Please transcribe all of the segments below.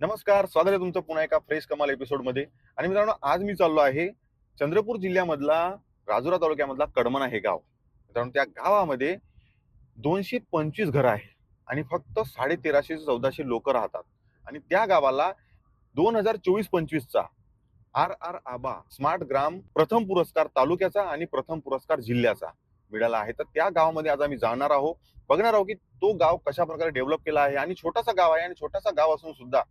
नमस्कार स्वागत आहे तुमचं पुन्हा एका फ्रेश कमाल एपिसोडमध्ये आणि मित्रांनो आज मी चाललो आहे चंद्रपूर जिल्ह्यामधला राजुरा तालुक्यामधला कडमना हे गाव. मित्रांनो त्या गावामध्ये दोनशे पंचवीस घरं आहे आणि फक्त साडे तेराशे चौदाशे लोक राहतात. आणि त्या गावाला दोन हजार चोवीस पंचवीसचा R R Aaba smart Gram प्रथम पुरस्कार तालुक्याचा आणि प्रथम पुरस्कार जिल्ह्याचा. मिळाला आहे. तर त्या गावामध्ये आज आम्ही जाणार आहोत. बघणार आहोत की तो गाव कशा प्रकारे डेव्हलप केला आहे आणि छोटासा गाव आहे आणि छोटासा गाव असून सुद्धा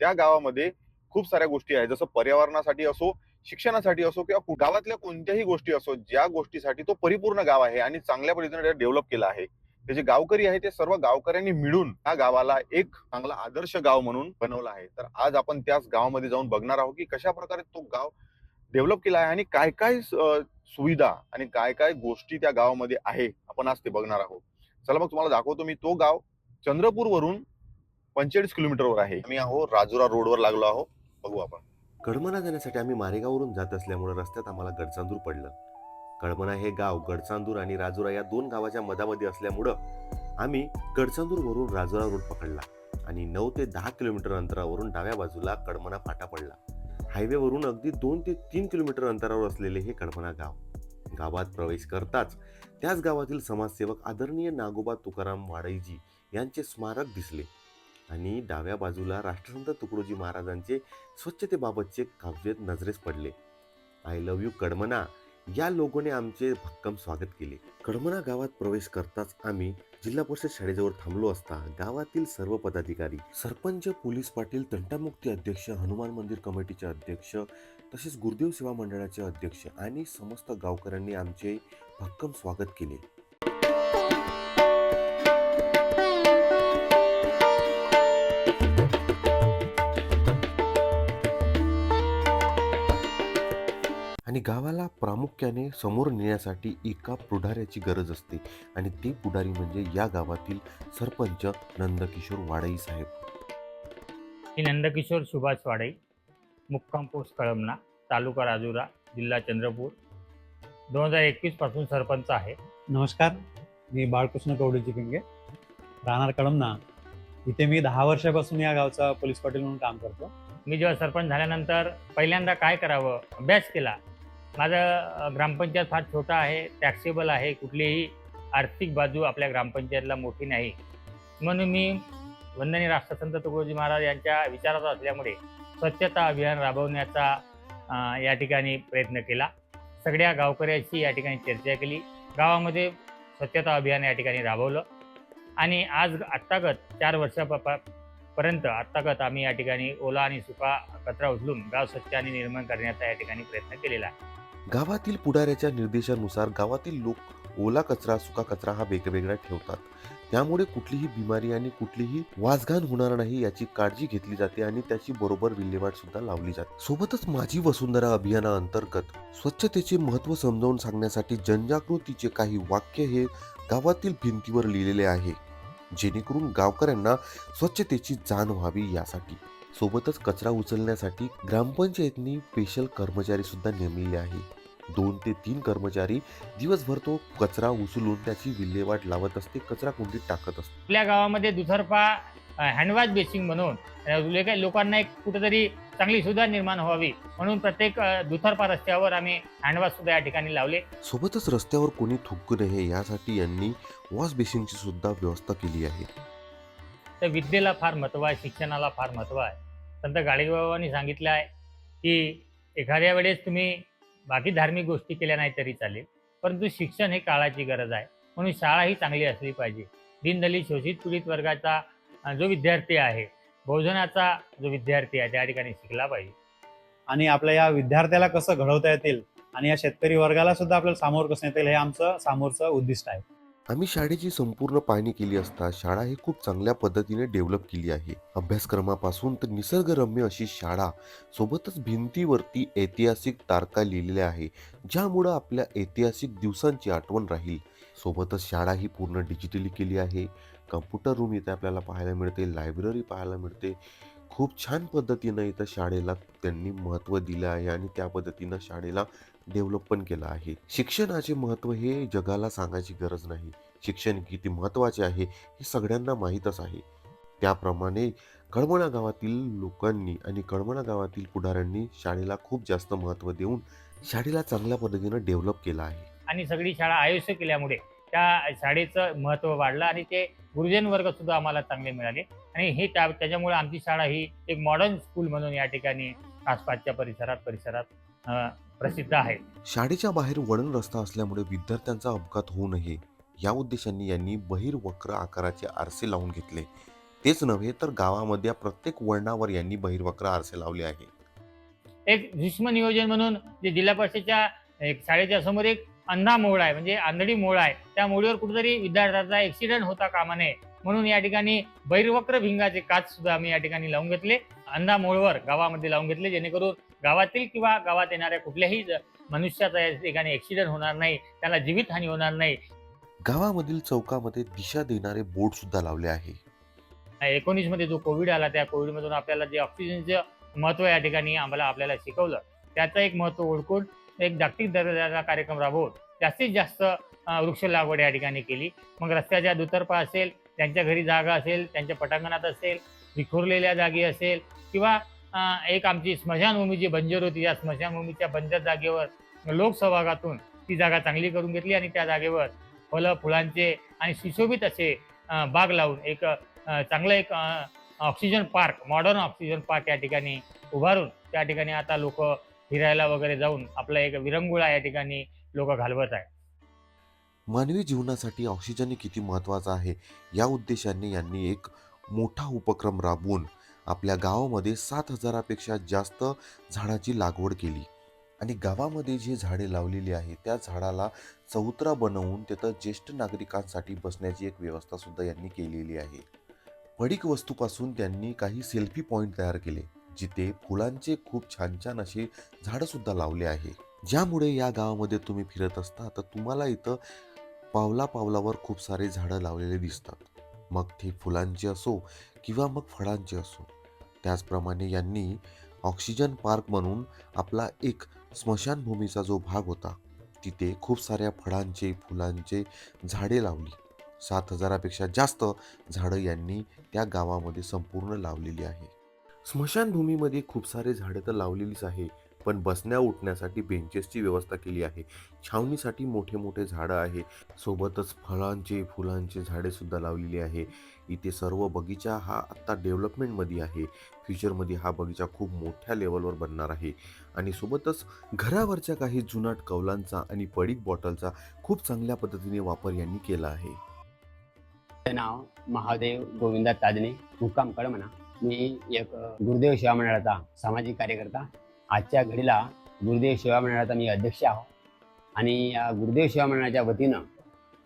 त्या गावामध्ये खूप साऱ्या गोष्टी आहेत. जसं पर्यावरणासाठी असो शिक्षणासाठी असो किंवा गावातल्या कोणत्याही गोष्टी असो ज्या गोष्टीसाठी तो परिपूर्ण गाव आहे आणि चांगल्या पद्धतीने डेव्हलप केला आहे. ते जे गावकरी आहे ते सर्व गावकऱ्यांनी मिळून त्या गावाला एक चांगला आदर्श गाव म्हणून बनवला आहे. तर आज आपण त्याच गावामध्ये जाऊन बघणार आहोत की कशा प्रकारे तो गाव डेव्हलप केला आहे आणि काय काय सुविधा आणि काय काय गोष्टी त्या गावामध्ये आहे आपण आज ते बघणार आहोत. चला मग तुम्हाला दाखवतो मी तो गाव. चंद्रपूर वरून पंचेचाळीस किलोमीटरवर आहे. आम्ही आहो राजुरा रोडवर लागलो आहो बघू आपण. कडमना जाण्यासाठी आम्ही मारेगाववरून जात असल्यामुळे रस्त्यात आम्हाला गडचांदूर पडलं. कडमना हे गाव गडचांदूर आणि राजुरा या दोन गावाच्या मधामध्ये असल्यामुळं आम्ही गडचांदूरवरून राजुरा रोड पकडला आणि नऊ ते दहा किलोमीटर अंतरावरून डाव्या बाजूला कडमना फाटा पडला. हायवेवरून अगदी दोन ते तीन किलोमीटर अंतरावर असलेले हे कडमना गाव. गावात प्रवेश करताच त्याच गावातील समाजसेवक आदरणीय नागोबा तुकाराम वाडईजी यांचे स्मारक दिसले आणि डाव्या बाजूला राष्ट्रसंत तुकडोजी महाराजांचे स्वच्छतेबाबतचे काव्य नजरेस पडले. आय लव्ह यू कडमना. या लोगोने आमचे भक्कम स्वागत केले. कडमना गावात प्रवेश करताच आम्ही जिल्हा परिषद शाळेजवळ थांबलो असता गावातील सर्व पदाधिकारी सरपंच पोलीस पाटील तंटामुक्ती अध्यक्ष हनुमान मंदिर कमिटीचे अध्यक्ष तसेच गुरुदेव सेवा मंडळाचे अध्यक्ष आणि समस्त गावकऱ्यांनी आमचे भक्कम स्वागत केले. आणि गावाला प्रामुख्याने समोर नेण्यासाठी एका पुढाऱ्याची गरज असते. आणि ते पुढारी म्हणजे या गावातील सरपंच नंदकिशोर वाडई साहेब. मी नंदकिशोर सुभाष वाडे मुक्काम पोस्ट कळमना तालुका राजुरा जिल्हा चंद्रपूर. दोन हजार एकवीसपासून सरपंच आहे. नमस्कार मी बाळकृष्ण कवडीची पिंगे. राहणार कळमना. इथे मी दहा वर्षापासून या गावचा पोलीस पाटील म्हणून काम करतो. मी जेव्हा सरपंच झाल्यानंतर पहिल्यांदा काय करावं? अभ्यास केला. माझं ग्रामपंचायत फार छोटा आहे टॅक्सेबल आहे कुठलीही आर्थिक बाजू आपल्या ग्रामपंचायतला मोठी नाही. म्हणून मी वंदनीय राष्ट्रसंत तुकडोजी महाराज यांच्या विचारात असल्यामुळे स्वच्छता अभियान राबवण्याचा या ठिकाणी प्रयत्न केला. सगळ्या गावकऱ्याशी या ठिकाणी चर्चा केली. गावामध्ये स्वच्छता अभियान या ठिकाणी राबवलं. आणि आज आत्तागत चार वर्षाप पर्यंत आत्तागत आम्ही या ठिकाणी ओला आणि सुका कचरा उचलून गाव स्वच्छ आणि निर्माण करण्याचा या ठिकाणी प्रयत्न केलेला आहे. गावातील पुढाऱ्याच्या निर्देशानुसार गावातील लोक ओला कचरा सुका कचरा हा वेगवेगळा ठेवतात. त्यामुळे कुठलीही बिमारी आणि कुठलीही वासघान होणार नाही याची काळजी घेतली जाते आणि त्याची बरोबर विल्हेवाट सुद्धा लावली जाते. सोबतच माझी वसुंधरा अभियानाअंतर्गत स्वच्छतेचे महत्त्व समजावून सांगण्यासाठी जनजागृतीचे काही वाक्य हे गावातील भिंतीवर लिहिलेले आहे. जेणेकरून गावकऱ्यांना स्वच्छतेची जाण व्हावी यासाठी. सोबतच कचरा उचलण्यासाठी ग्रामपंचायतनी स्पेशल कर्मचारी सुद्धा नेमलेले आहे दोन ते तीन कर्मचारी दिवसभर तो कचरा उचलून त्याची विल्हेवाट लावत असते कचरा कुंडीत टाकत असते. आपल्या गावामध्ये दुतर्फा हँडवॉश बेसिंग म्हणून लोकांना एक कुठेतरी चांगली सुविधा निर्माण व्हावी. म्हणून प्रत्येक दुतर्फा रस्त्यावर आम्ही हँडवॉश सुद्धा या ठिकाणी लावले. सोबतच रस्त्यावर कोणी थुंकू नये यासाठी यांनी वॉश बेसिनची सुद्धा व्यवस्था केली आहे. तर विद्येला फार महत्त्व आहे शिक्षणाला फार महत्त्व आहे. संत गाडगेबाबांनी सांगितलं आहे की एखाद्या वेळेस तुम्ही बाकी धार्मिक गोष्टी केल्या नाही तरी चालेल परंतु शिक्षण हे काळाची गरज आहे. म्हणून शाळा ही चांगली असली पाहिजे. दीनदलित शोषित पीडित वर्गाचा जो विद्यार्थी आहे बहुजनाचा जो विद्यार्थी आहे त्या ठिकाणी शिकला पाहिजे. आणि आपल्या या विद्यार्थ्याला कसं घडवता येतील आणि या शेतकरी वर्गाला सुद्धा आपल्याला सामोर कसं येतील हे आमचं समोरचं उद्दिष्ट आहे. आम्ही शाळेची संपूर्ण पाहणी केली असता शाळा ही खूप चांगल्या पद्धतीने डेव्हलप केली आहे. अभ्यासक्रमापासून तर निसर्गरम्य अशी शाळा सोबतच भिंतीवरती ऐतिहासिक तारखा लिहिलेल्या आहे ज्यामुळं आपल्या ऐतिहासिक दिवसांची आठवण राहील. सोबतच शाळा ही पूर्ण डिजिटली केली आहे. कम्प्युटर रूम इथे आपल्याला पाहायला मिळते लायब्ररी पाहायला मिळते. खूप छान पद्धतीनं इथं शाळेला त्यांनी महत्त्व दिलं आहे आणि त्या पद्धतीनं शाळेला डेव्हलप पण केलं आहे. शिक्षणाचे महत्त्व हे जगाला सांगायची गरज नाही. शिक्षण किती महत्त्वाचे आहे हे सगळ्यांना माहीतच आहे. त्याप्रमाणे कळमणा गावातील लोकांनी आणि कळमणा गावातील पुढाऱ्यांनी शाळेला खूप जास्त महत्त्व देऊन शाळेला चांगल्या पद्धतीनं डेव्हलप केलं आहे. आणि सगळी शाळा आयुष्य केल्यामुळे त्या शाळेचं महत्त्व वाढलं आणि ते गुरुजन वर्ग सुद्धा आम्हाला चांगले मिळाले. आणि हे त्या त्याच्यामुळे आमची शाळा ही एक मॉडर्न स्कूल म्हणून या ठिकाणी आसपासच्या परिसरात परिसरात प्रसिद्ध आहे. शाळेच्या बाहेर वळण रस्ता असल्यामुळे विद्यार्थ्यांचा अपघात होऊ नये या उद्देशाने यांनी बहिर्वक्र आकाराचे आरसे लावून घेतले. तेच नव्हे तर गावामध्ये प्रत्येक वळणावर यांनी बहिर्वक्र आरसे लावले आहे एक भीष्म नियोजन म्हणून जे जिल्हा परिषदेच्या शाळेच्या समोर एक अंधा मोळ आहे म्हणजे आंधळी मोळ आहे. त्या मोळीवर कुठेतरी विद्यार्थ्याचा ऍक्सिडेंट होता कामा नये म्हणून या ठिकाणी बैरवक्र भिंगाचे काच सुद्धा आम्ही या ठिकाणी लावून घेतले. अंधा मोळवर गावामध्ये लावून घेतले जेणेकरून गावातील किंवा गावात येणाऱ्या कुठल्याही मनुष्याचा या ठिकाणी ऍक्सिडेंट होणार नाही त्याला जीवितहानी होणार नाही. गावामधील चौकामध्ये दिशा देणारे बोर्ड सुद्धा लावले आहे. एकोणीसमध्ये जो कोविड आला त्या कोविडमधून आपल्याला जे ऑक्सिजनचं महत्त्व या ठिकाणी आम्हाला आपल्याला शिकवलं. त्याचं एक महत्त्व ओळखून एक जागतिक दर्जाचा कार्यक्रम राबवून जास्तीत जास्त वृक्ष लागवड या ठिकाणी केली. मग रस्त्याच्या दुतर्फा असेल त्यांच्या घरी जागा असेल त्यांच्या पटांगणात असेल विखुरलेल्या जागी असेल किंवा एक आमची स्मशानभूमी जी बंजर होती या स्मशानभूमीच्या बंजर जागेवर लोकसहभागातून ती जागा चांगली करून घेतली आणि त्या जागेवर फळं फुलांचे आणि सुशोभित असे बाग लावून एक चांगलं एक oxygen park modern oxygen park या ठिकाणी उभारून त्या ठिकाणी आता लोक फिरायला वगैरे जाऊन आपला एक विरंगुळा या ठिकाणी लोक घालवत आहे मानवी जीवनासाठी ऑक्सिजन किती महत्त्वाचा आहे? या उद्देशाने यांनी एक मोठा उपक्रम राबवून आपल्या गावामध्ये सात हजारापेक्षा जास्त झाडाची लागवड केली. आणि गावामध्ये जे झाडे लावलेली आहे त्या झाडाला चौतरा बनवून तिथं ज्येष्ठ नागरिकांसाठी बसण्याची एक व्यवस्था सुद्धा यांनी केलेली आहे. पडीक वस्तूपासून त्यांनी काही सेल्फी पॉईंट तयार केले. जिथे फुलांचे खूप छान छान असे झाडं सुद्धा लावले आहे. ज्यामुळे या गावामध्ये तुम्ही फिरत असता तर तुम्हाला इथं पावला पावलावर खूप सारे झाडं लावलेले दिसतात. मग ते फुलांचे असो किंवा मग फळांचे असो. त्याचप्रमाणे यांनी ऑक्सिजन पार्क म्हणून आपला एक स्मशानभूमीचा जो भाग होता तिथे खूप साऱ्या फळांचे फुलांचे झाडे लावली. सात हजारापेक्षा जास्त झाडं यांनी त्या गावामध्ये संपूर्ण लावलेली आहे. स्मशानभूमीमध्ये खूप सारे झाडं तर लावलेलीच आहे पण बसण्या उठण्यासाठी बेंचेसची व्यवस्था केली आहे. छावणीसाठी मोठे मोठे झाडं आहे. सोबतच फळांचे फुलांचे झाडेसुद्धा लावलेली आहे. इथे सर्व बगीचा हा आत्ता डेव्हलपमेंटमध्ये आहे. फ्युचरमध्ये हा बगीचा खूप मोठ्या लेवलवर बनणार आहे. आणि सोबतच घरावरच्या काही जुनाट कौलांचा आणि पडीक बॉटलचा खूप चांगल्या पद्धतीने वापर यांनी केला आहे. नाव महादेव गोविंदा ताजने मुक्काम म्हणा मी एक गुरुदेव सेवा मंडळाचा सामाजिक कार्यकर्ता. आजच्या घडीला गुरुदेव सेवा मंडळाचा मी अध्यक्ष आहो. आणि या गुरुदेव सेवा मंडळाच्या वतीनं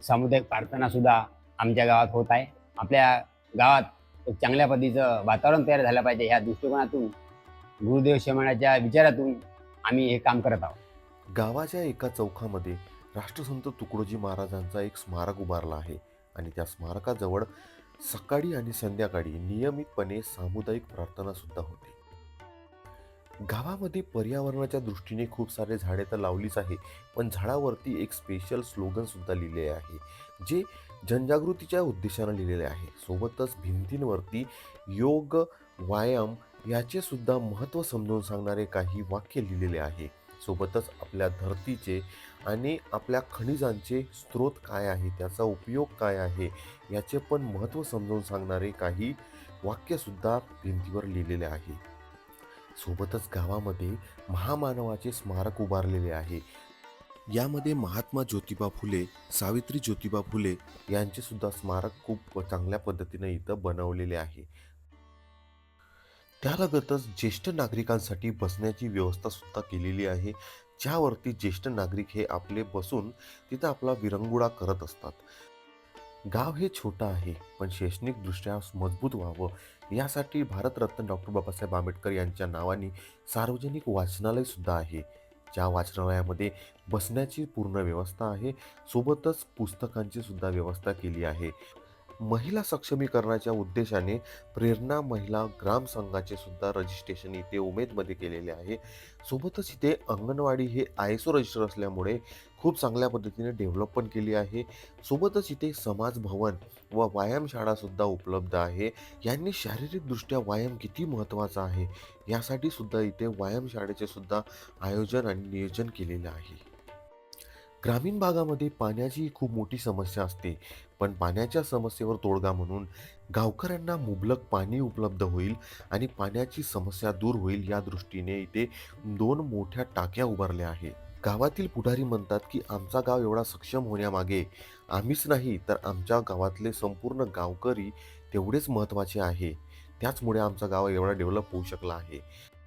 सामुदायिक प्रार्थनासुद्धा आमच्या गावात होत आहे. आपल्या गावात एक चांगल्या पद्धतीचं वातावरण तयार झालं पाहिजे ह्या दृष्टिकोनातून गुरुदेव सेवा मंडळाच्या विचारातून आम्ही हे काम करत आहोत. गावाच्या एका चौकामध्ये राष्ट्रसंत तुकडोजी महाराजांचा एक स्मारक उभारला आहे. आणि त्या स्मारकाजवळ सकाळी आणि संध्याकाळी नियमितपणे सामुदायिक प्रार्थना सुद्धा होते. गावामध्ये पर्यावरणाच्या दृष्टीने खूप सारे झाडे तर लावलीच आहे पण झाडावरती एक स्पेशल स्लोगन सुद्धा लिहिलेले आहे जे जनजागृतीच्या उद्देशानं लिहिलेले आहे. सोबतच भिंतींवरती योग व्यायाम याचे सुद्धा महत्त्व समजून सांगणारे काही वाक्य लिहिलेले आहे. सोबतच आपल्या धरतीचे आणि आपल्या खनिजांचे स्रोत काय आहे? त्याचा उपयोग काय आहे? याचे पण महत्त्व समजावून सांगणारे काही वाक्यसुद्धा भिंतीवर लिहिलेले आहे. सोबतच गावामध्ये महामानवाचे स्मारक उभारलेले आहे. यामध्ये महात्मा ज्योतिबा फुले सावित्री ज्योतिबा फुले यांचेसुद्धा स्मारक खूप चांगल्या पद्धतीने इथं बनवलेले आहे. त्यालगतच ज्येष्ठ नागरिकांसाठी बसण्याची व्यवस्थासुद्धा केलेली आहे. ज्यावरती ज्येष्ठ नागरिक हे आपले बसून तिथं आपला विरंगुळा करत असतात. गाव हे छोटं आहे पण शैक्षणिकदृष्ट्या मजबूत व्हावं यासाठी भारतरत्न डॉक्टर बाबासाहेब आंबेडकर यांच्या नावाने सार्वजनिक वाचनालय सुद्धा आहे. ज्या वाचनालयामध्ये बसण्याची पूर्ण व्यवस्था आहे सोबतच पुस्तकांची सुद्धा व्यवस्था केली आहे. महिला सक्षमीकरणाच्या उद्देशाने प्रेरणा महिला ग्राम संघाचे सुद्धा रजिस्ट्रेशन इथे उमेदमध्ये केलेले आहे. सोबतच इथे अंगणवाडी हे आय एस ओ रजिस्टर असल्यामुळे खूप चांगल्या पद्धतीने डेव्हलप पण केली आहे. सोबतच इथे समाज भवन व व्यायामशाळासुद्धा उपलब्ध आहे. यांनी शारीरिकदृष्ट्या व्यायाम किती महत्त्वाचा आहे? यासाठी सुद्धा इथे व्यायामशाळेचे सुद्धा आयोजन आणि नियोजन केलेलं आहे. ग्रामीण भागामध्ये पाण्याची खूप मोठी समस्या असते. पण पाण्याच्या समस्येवर तोडगा म्हणून गावकऱ्यांना मुबलक पाणी उपलब्ध होईल आणि पाण्याची समस्या दूर होईल या दृष्टीने इथे दोन मोठ्या टाक्या उभारल्या आहेत गावातील पुढारी म्हणतात की आमचा गाव एवढा सक्षम होण्यामागे आम्हीच नाही तर आमच्या गावातले संपूर्ण गावकरी तेवढेच महत्त्वाचे आहे. त्याचमुळे आमचा गाव एवढा डेव्हलप होऊ शकला आहे.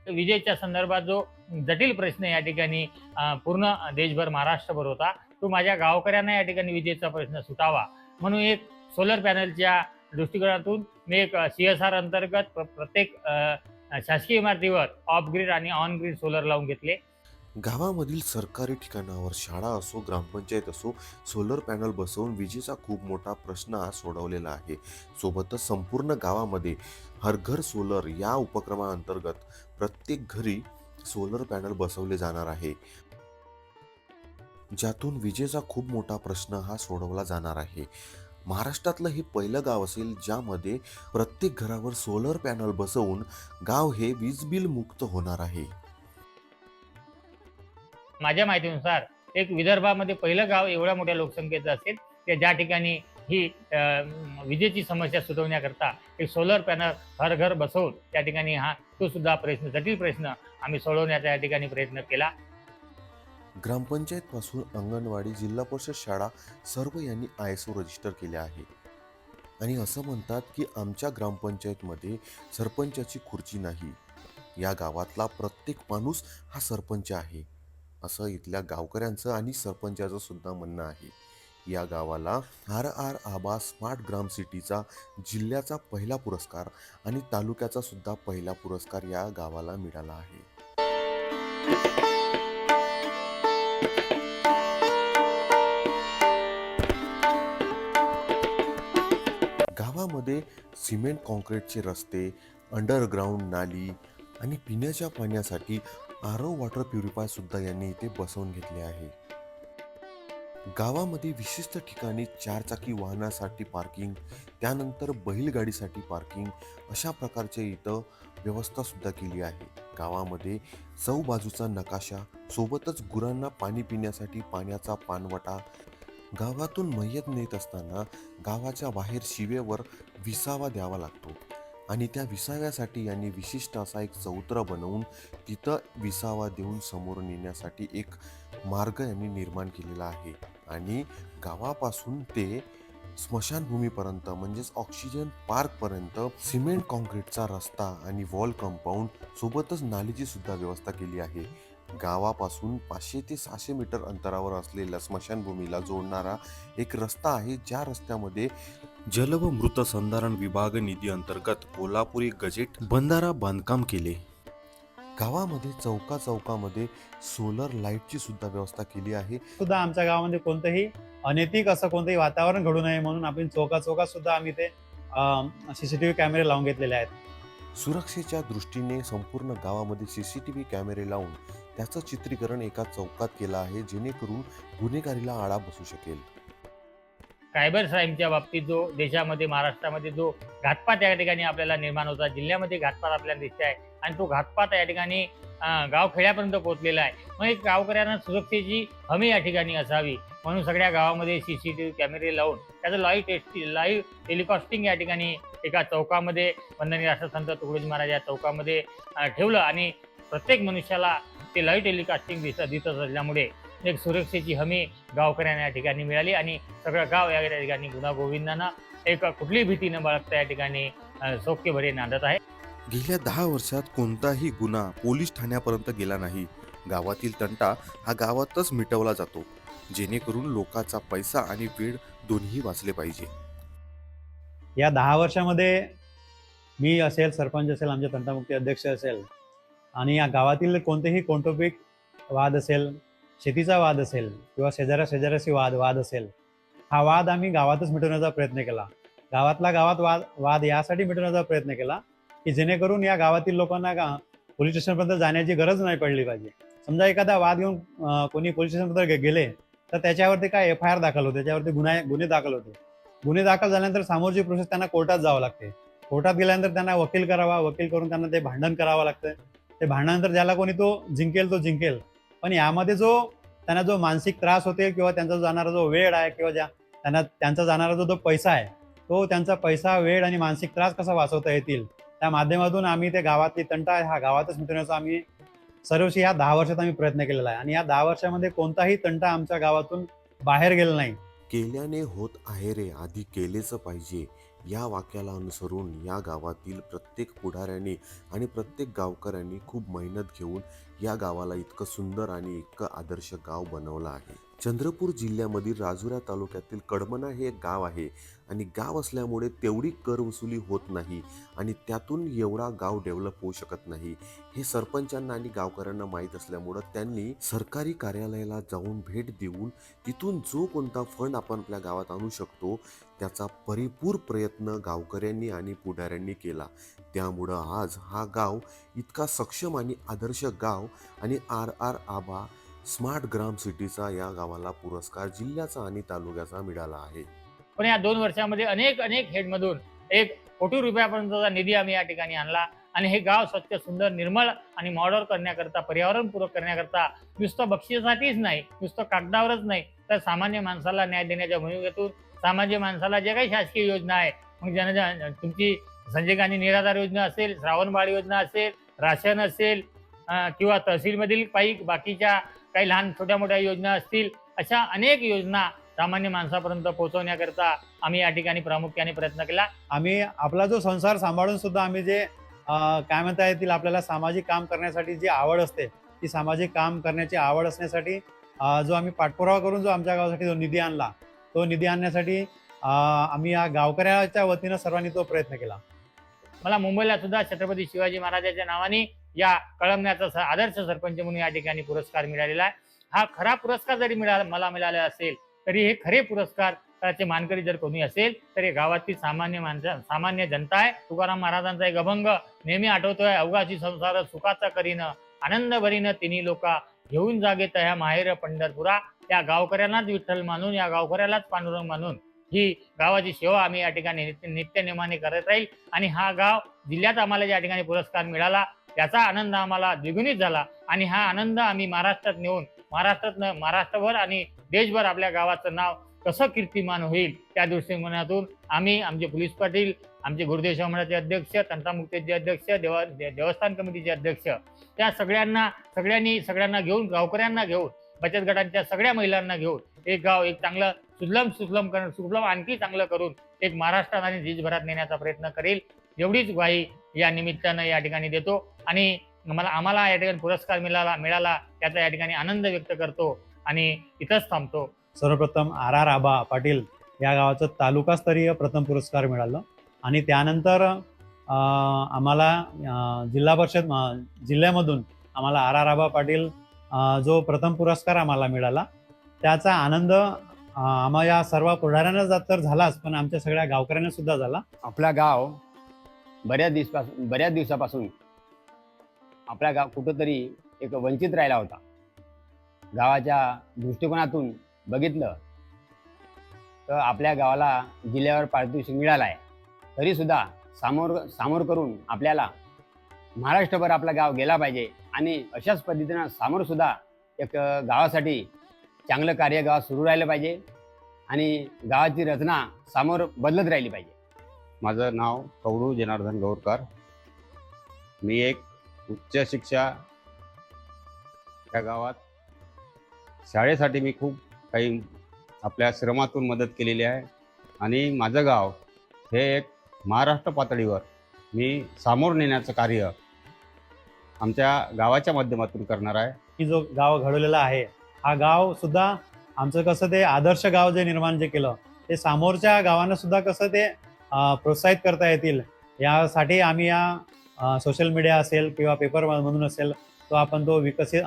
विजेच्या संदर्भात जो जटिल प्रश्न या ठिकाणी पूर्ण देशभर महाराष्ट्रभर होता तो माझ्या गावकऱ्यांना या ठिकाणी विजेचा प्रश्न सुटावा. म्हणून एक सोलर पॅनलच्या दृष्टिकोनातून मी एक सी एस आर अंतर्गत प्रत्येक शासकीय इमारतीवर ऑफ ग्रीड आणि ऑन ग्रीड सोलर लावून घेतले. गावामधील सरकारी ठिकाणावर शाळा असो ग्रामपंचायत असो सोलर पॅनल बसवून विजेचा खूप मोठा प्रश्न आज सोडवलेला आहे. सोबतच संपूर्ण गावामध्ये हर घर सोलर या उपक्रमाअंतर्गत प्रत्येक घरी सोलर पॅनल बसवले जाणार आहे. ज्यातून विजेचा खूप मोठा प्रश्न हा सोडवला जाणार आहे. महाराष्ट्रातलं हे पहिलं गाव असेल ज्यामध्ये प्रत्येक घरावर सोलर पॅनल बसवून गाव हे वीज बिल मुक्त होणार आहे. माझ्या माहितीनुसार एक विदर्भामध्ये पहिलं गाव एवढ्या मोठ्या लोकसंख्येचं असेल ते ज्या ठिकाणी ही विजेची समस्या सुटवण्याकरता एक सोलर पॅनल हर घर बसवून त्या ठिकाणी हा तो सुद्धा प्रश्न जटिल प्रश्न आम्ही सोडवण्याचा या ठिकाणी प्रयत्न केला. ग्रामपंचायतपासून अंगणवाडी जिल्हा परिषद शाळा सर्व यांनी आय एस ओ रजिस्टर केल्या आहे. आणि असं म्हणतात की आमच्या ग्रामपंचायतमध्ये सरपंचाची खुर्ची नाही. या गावातला प्रत्येक माणूस हा सरपंच आहे. असं इथल्या गावकऱ्यांचं आणि सरपंचाचं सुद्धा म्हणणं आहे. या गावाला R R Aaba smart Gram सिटीचा जिल्ह्याचा पहिला पुरस्कार आणि तालुक्याचा सुद्धा पहिला पुरस्कार या गावाला मिळाला आहे. गावामध्ये सिमेंट कॉन्क्रीटचे रस्ते अंडरग्राऊंड नाली आणि पिण्याच्या पाण्यासाठी आरो वॉटर प्युरिफाय सुद्धा यांनी इथे बसवून घेतले आहे. गावामध्ये विशिष्ट ठिकाणी चारचाकी वाहनासाठी पार्किंग त्यानंतर बैलगाडीसाठी पार्किंग अशा प्रकारचे इथं व्यवस्थासुद्धा केली आहे. गावामध्ये चौबाजूचा नकाशा सोबतच गुरांना पाणी पिण्यासाठी पाण्याचा पानवटा गावातून मय्यत नेत असताना गावाच्या बाहेर शिवेवर विसावा द्यावा लागतो. आणि त्या विसाव्यासाठी यांनी विशिष्ट असा एक चौत्र बनवून तिथं विसावा देऊन समोर नेण्यासाठी एक मार्ग यांनी निर्माण केलेला आहे. आणि गावापासून ते स्मशानभूमीपर्यंत म्हणजेच ऑक्सिजन पार्कपर्यंत सिमेंट कॉन्क्रीटचा रस्ता आणि वॉल कंपाऊंड सोबतच नालीची सुद्धा व्यवस्था केली आहे. गावापासून पाचशे ते सहाशे मीटर अंतरावर असलेल्या स्मशानभूमीला जोडणारा एक रस्ता आहे ज्या रस्त्यामध्ये जल व मृत संधारण विभाग निधी अंतर्गत कोल्हापुरी गजेट बंधारा बांधकाम केले. गावामध्ये चौका चौकामध्ये सोलर लाईटची सुद्धा व्यवस्था केली आहे. सुद्धा आमच्या गावामध्ये कोणतंही अनैतिक असं कोणतंही वातावरण घडू नये म्हणून आपण चौका चौकात सुद्धा आम्ही ते सीसीटीव्ही कॅमेरे लावून घेतलेले आहेत. सुरक्षेच्या दृष्टीने संपूर्ण गावामध्ये सी सी टी व्ही कॅमेरे लावून त्याचं चित्रीकरण एका चौकात केलं आहे जेणेकरून गुन्हेगारीला आळा बसू शकेल. सायबर क्राईमच्या बाबतीत जो देशामध्ये महाराष्ट्रामध्ये जो घातपात या ठिकाणी आपल्याला निर्माण होता जिल्ह्यामध्ये घातपात आपल्याला दिसते आहे आणि तो घातपात या ठिकाणी गावखेड्यापर्यंत पोहोचलेला आहे. मग एक गावकऱ्यांना सुरक्षेची हमी या ठिकाणी असावी. म्हणून सगळ्या गावामध्ये सी सी टी व्ही कॅमेरे लावून त्याचं लाईव्ह टेस्ट लाईव्ह टेलिकास्टिंग या ठिकाणी एका चौकामध्ये वंदनीय राष्ट्रसंत तुकडोजी महाराज या चौकामध्ये ठेवलं आणि प्रत्येक मनुष्याला ते लाईव्ह टेलिकास्टिंग दिसत दिसत असल्यामुळे एक सुरक्षेची हमी गावकऱ्यांना या ठिकाणी मिळाली आणि सगळं गाव या ठिकाणी गुन्हा गोविंदांना एक कुठलीही भीती न बाळगता या ठिकाणी अं, सौख्यभरे नांदत आहे. गेल्या दहा वर्षात कोणताही गुन्हा पोलीस ठाण्यापर्यंत गेला नाही. गावातील तंटा हा गावातच मिटवला जातो जेणेकरून लोकांचा पैसा आणि वेळ दोन्ही वाचले पाहिजे. या दहा वर्षामध्ये मी असेल सरपंच असेल आमचे तंटामुक्ती अध्यक्ष असेल आणि या गावातील कोणतेही कौटुंबिक वाद असेल शेतीचा वाद असेल किंवा शेजाऱ्या शेजाऱ्याशी वाद वाद असेल हा वाद आम्ही गावातच मिटवण्याचा प्रयत्न केला. गावातला गावात वाद वाद यासाठी मिटवण्याचा प्रयत्न केला की जेणेकरून या गावातील लोकांना का पोलीस स्टेशनपर्यंत जाण्याची गरज नाही पडली पाहिजे. समजा एखादा वाद घेऊन कोणी पोलीस स्टेशनपर्यंत गेले तर त्याच्यावरती काय एफ आय आर दाखल होते? त्याच्यावरती गुन्हा गुन्हे दाखल होते. गुन्हे दाखल झाल्यानंतर समोरची प्रोसेस त्यांना कोर्टात जावं लागते. कोर्टात गेल्यानंतर त्यांना वकील करावा वकील करून त्यांना ते भांडण करावं लागतं. ते भांडणानंतर ज्याला कोणी तो जिंकेल तो जिंकेल. पण यामध्ये जो त्यांना जो मानसिक त्रास होते किंवा त्यांचा जो जाणारा जो वेळ आहे किंवा ज्या त्यांना त्यांचा जाणारा जो जो पैसा आहे तो त्यांचा पैसा वेळ आणि मानसिक त्रास कसा वाचवता येतील? त्या माध्यमातून आम्ही ते गावातली तंटा हा गावातच मिटवण्याचा आम्ही सर्वशी या दहा वर्षात आम्ही प्रयत्न केलेला आहे. आणि या दहा वर्षामध्ये कोणताही तंटा आमच्या गावातून बाहेर गेला नाही. केल्याने होत आहे रे. आधी केलेच पाहिजे. या वाक्याला अनुसरून या गावातील प्रत्येक पुढाऱ्याने आणि प्रत्येक गावकऱ्यांनी खूप मेहनत घेऊन या गावाला इतकं सुंदर आणि इतकं आदर्श गाव बनवलं आहे. चंद्रपूर जिल्ह्यामधील राजुरा तालुक्यातील कडमना हे एक गाव आहे. आणि गाव असल्यामुळे तेवढी कर वसुली होत नाही आणि त्यातून एवढा गाव डेव्हलप होऊ शकत नाही. हे सरपंचांना आणि गावकऱ्यांना माहीत असल्यामुळं त्यांनी सरकारी कार्यालयाला जाऊन भेट देऊन तिथून जो कोणता फंड आपण आपल्या गावात आणू शकतो त्याचा परिपूर प्रयत्न गावकऱ्यांनी आणि पुढाऱ्यांनी केला. त्यामुळं आज हा गाव इतका सक्षम आणि आदर्श गाव आणि R R Aaba smart Gram सिटीचा या गावाला पुरस्कार जिल्ह्याचा आणि तालुक्याचा मिळाला आहे. पण या दोन वर्षामध्ये अनेक अनेक हेडमधून एक कोटी रुपयापर्यंतचा निधी आम्ही या ठिकाणी आणला. आणि हे गाव स्वच्छ सुंदर निर्मळ आणि मॉडर्न करण्याकरता पर्यावरणपूरक करण्याकरता नुसतं बक्षिसासाठीच नाही नुसतं कागदावरच नाही तर सामान्य माणसाला न्याय देण्याच्या भूमिकेतून सामान्य माणसाला जे काही शासकीय योजना आहे मग जन तुमची संजय गांधी निराधार योजना असेल श्रावणबाळ योजना असेल राशन असेल किंवा तहसीलमधील काही बाकीच्या काही लहान छोट्या मोठ्या योजना असतील अशा अनेक योजना सामान्य माणसापर्यंत पोहोचवण्याकरता आम्ही या ठिकाणी प्रामुख्याने प्रयत्न केला. आम्ही आपला जो संसार सांभाळून सुद्धा आम्ही जे काय म्हणता येतील आपल्याला सामाजिक काम करण्यासाठी जी आवड असते ती सामाजिक काम करण्याची आवड असण्यासाठी जो आम्ही पाठपुरावा करून जो आमच्या गावासाठी जो निधी आणला तो निधी आणण्यासाठी आम्ही या गावकऱ्याच्या वतीनं सर्वांनी तो प्रयत्न केला. मला मुंबईला सुद्धा छत्रपती शिवाजी महाराजांच्या नावाने या कळमण्याचा आदर्श सरपंच म्हणून या ठिकाणी पुरस्कार मिळालेला आहे. हा खरा पुरस्कार जरी मिळाला मला मिळाला असेल तरी हे खरे पुरस्कार त्याचे मानकरी जर कोणी असेल तर हे गावातील सामान्य माणसं सामान्य जनता आहे. तुकाराम महाराजांचा एक अभंग नेहमी आठवतोय अवघाची संसार सुखाचा करीनं आनंद भरीनं तिन्ही लोका घेऊन जागे तया माहेर पंढरपुरा. या गावकऱ्यांनाच विठ्ठल मानून या गावकऱ्यालाच पांडुरंग मानून ही गावाची सेवा आम्ही या ठिकाणी नित्य नित्यनेमाने करत राहील. आणि हा गाव जिल्ह्यात आम्हाला या ठिकाणी पुरस्कार मिळाला त्याचा आनंद आम्हाला द्विगुणित झाला. आणि हा आनंद आम्ही महाराष्ट्रात नेऊन महाराष्ट्रात महाराष्ट्रभर आणि देशभर आपल्या गावाचं नाव कसं कीर्तिमान होईल त्या दृष्टिकोनातून आम्ही आमचे पोलीस पाटील आमचे गुरुदेव समाजाचे अध्यक्ष तंटामुक्तीचे अध्यक्ष देवा दे- देवस्थान कमिटीचे अध्यक्ष त्या सगळ्यांना सगळ्यांनी सगळ्यांना घेऊन गावकऱ्यांना घेऊन बचत गटांच्या सगळ्या महिलांना घेऊन एक गाव एक चांगलं सुजलम सुजलम करून सुजलम आणखी चांगलं करून एक महाराष्ट्रात आणि देशभरात नेण्याचा प्रयत्न करेल. एवढीच ग्वाही या निमित्तानं या ठिकाणी देतो. आणि मला आम्हाला या ठिकाणी पुरस्कार मिळाला मिळाला त्याचा या ठिकाणी आनंद व्यक्त करतो आणि इथंच थांबतो. सर्वप्रथम आर आर आबा पाटील या गावाचं तालुकास्तरीय प्रथम पुरस्कार मिळालं. आणि त्यानंतर आम्हाला जिल्हा परिषद जिल्ह्यामधून आम्हाला आर आर आबा पाटील जो प्रथम पुरस्कार आम्हाला मिळाला त्याचा आनंद आम्हा या सर्व पुढाऱ्यांना तर झालाच पण आमच्या सगळ्या गावकऱ्यांना सुद्धा झाला. आपला गाव बऱ्याच दिवसापासून बऱ्याच दिवसापासून आपला गाव कुठंतरी एक वंचित राहिला होता. गावाच्या दृष्टिकोनातून बघितलं तर आपल्या गावाला जिल्ह्यावर पारितोषिक मिळाला आहे तरी सुद्धा सामोर सामोर करून आपल्याला महाराष्ट्रभर आपला गाव गेला पाहिजे आणि अशाच पद्धतीनं सामोरसुद्धा एक गावासाठी चांगलं कार्य गावात सुरू राहिलं पाहिजे आणि गावाची रचना सामोर बदलत राहिली पाहिजे. माझं नाव कवडू जनार्दन गौरकर. मी एक उच्च शिक्षा या गावात शाळेसाठी मी खूप काही आपल्या श्रमातून मदत केलेली आहे. आणि माझं गाव हे एक महाराष्ट्र पातळीवर मी सामोर नेण्याचं कार्य आमच्या गावाच्या माध्यमातून करणार आहे. की जो गाव घडवलेला आहे हा गाव सुद्धा आमचं कसं ते आदर्श गाव जे निर्माण जे केलं ते समोरच्या गावांना सुद्धा कसं ते प्रोत्साहित करता येतील. यासाठी आम्ही या सोशल मीडिया असेल किंवा पेपर मधून असेल तो आपण तो विकसित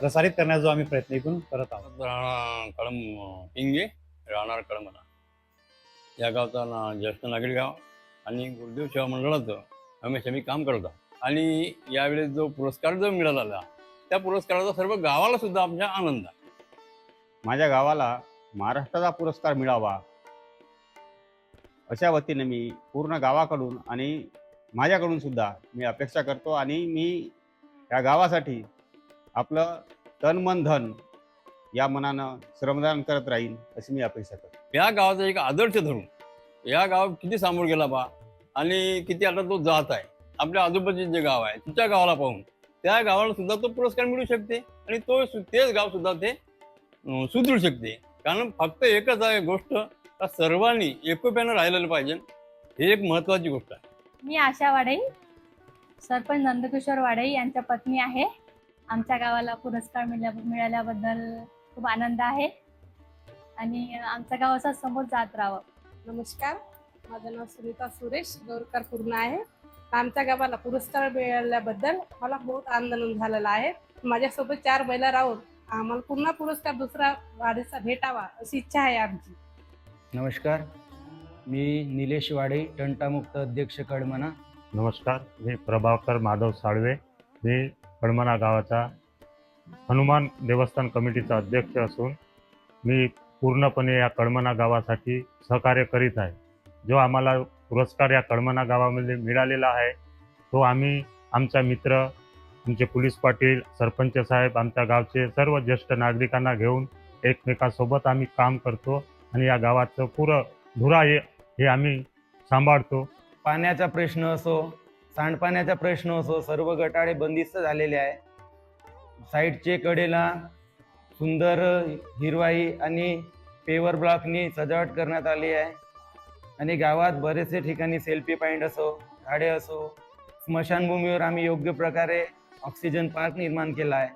प्रसारित करण्याचा जो आम्ही प्रयत्न इथून करत आहोत. राहणार कळम पिंगे राहणार कळमना या गावचा ना ज्येष्ठ नागरिक गाव आणि गुरुदेव सेवा मंडळाचं हमेशा मी काम करत आहोत. आणि यावेळेस जो पुरस्कार जो मिळालेला त्या पुरस्काराचा सर्व गावाला सुद्धा आमच्या आनंद आहे. माझ्या गावाला महाराष्ट्राचा पुरस्कार मिळावा अशा वतीने मी पूर्ण गावाकडून आणि माझ्याकडून सुद्धा मी अपेक्षा करतो आणि मी या गावासाठी आपलं तन मन धन या मनानं श्रमदान करत राहील अशी मी अपेक्षा करतो. या गावाचा एक आदर्श धरून या गाव किती सामोर गेला बा आणि किती आता तो जात आहे. आपल्या आजूबाजूचे जे गाव आहे तुमच्या गावाला पाहून त्या गावाला सुद्धा तो पुरस्कार मिळू शकते आणि तो तेच गाव सुद्धा ते सुधरू शकते. कारण फक्त एकच आहे गोष्ट का सर्वांनी एकोप्यानं राहिलेलं पाहिजे. ही एक महत्वाची गोष्ट आहे. मी आशा वाडई सरपंच नंदकिशोर वाडई यांच्या पत्नी आहे. आमच्या गावाला पुरस्कार मिळाल्या मिळाल्याबद्दल खूप आनंद आहे. आणि आमचं गाव असं समोर जात राहावं. नमस्कार. माझं नाव सुनीता सुरेश गौरकर पूर्ण आहे. आमच्या गावाला पुरस्कार मिळाल्याबद्दल मला बहुत आनंद झालेला आहे. माझ्यासोबत चार महिला राहून आम्हाला पुन्हा पुरस्कार दुसरा वाढीचा भेटावा अशी इच्छा आहे आमची. नमस्कार. मी निलेश वाडे टंटामुक्त अध्यक्ष कडमना. नमस्कार. मी प्रभाकर माधव साळवे. मी कळमना गावाचा हनुमान देवस्थान कमिटीचा अध्यक्ष असून मी पूर्णपणे या कळमना गावासाठी सहकार्य करीत आहे. जो आम्हाला पुरस्कार या कळमना गावामध्ये मिळालेला आहे तो आम्ही आमचा मित्र तुमचे पोलीस पाटील सरपंच साहेब आमच्या गावचे सर्व ज्येष्ठ नागरिकांना घेऊन एकमेकांसोबत आम्ही काम करतो आणि या गावाचं पुरं धुरा हे हे आम्ही सांभाळतो. पाण्याचा प्रश्न असो सांडपाण्याचा प्रश्न असो सर्व गटाळे बंदिस्त झालेले आहे. साईडचे कडेला सुंदर हिरवाई आणि पेवर ब्लॉकनी सजावट करण्यात आली आहे. आणि गावात बरेचसे ठिकाणी सेल्फी पॉईंट असो झाडे असो स्मशानभूमीवर आम्ही योग्य प्रकारे ऑक्सिजन पार्क निर्माण केला आहे.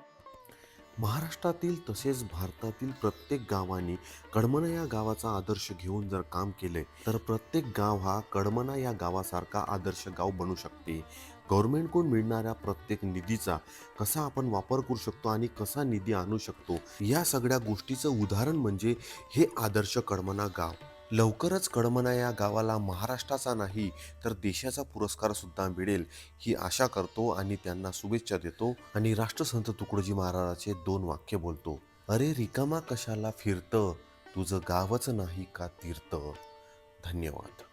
महाराष्ट्रातील तसेच भारतातील प्रत्येक गावांनी कडमना या गावाचा आदर्श घेऊन जर काम केले तर प्रत्येक गाव हा कडमना या गावासारखा आदर्श गाव बनू शकते. गव्हर्नमेंटकडून मिळणाऱ्या प्रत्येक निधीचा कसा आपण वापर करू शकतो आणि कसा निधी आणू शकतो या सगळ्या गोष्टीचं उदाहरण म्हणजे हे आदर्श कडमना गाव. लवकरच कडमना या गावाला महाराष्ट्राचा नाही तर देशाचा पुरस्कार सुद्धा मिळेल ही आशा करतो आणि त्यांना शुभेच्छा देतो. आणि राष्ट्रसंत तुकडोजी महाराजाचे दोन वाक्य बोलतो. अरे रिकामा कशाला फिरतं? तुझं गावच नाही का तीर्थ? धन्यवाद.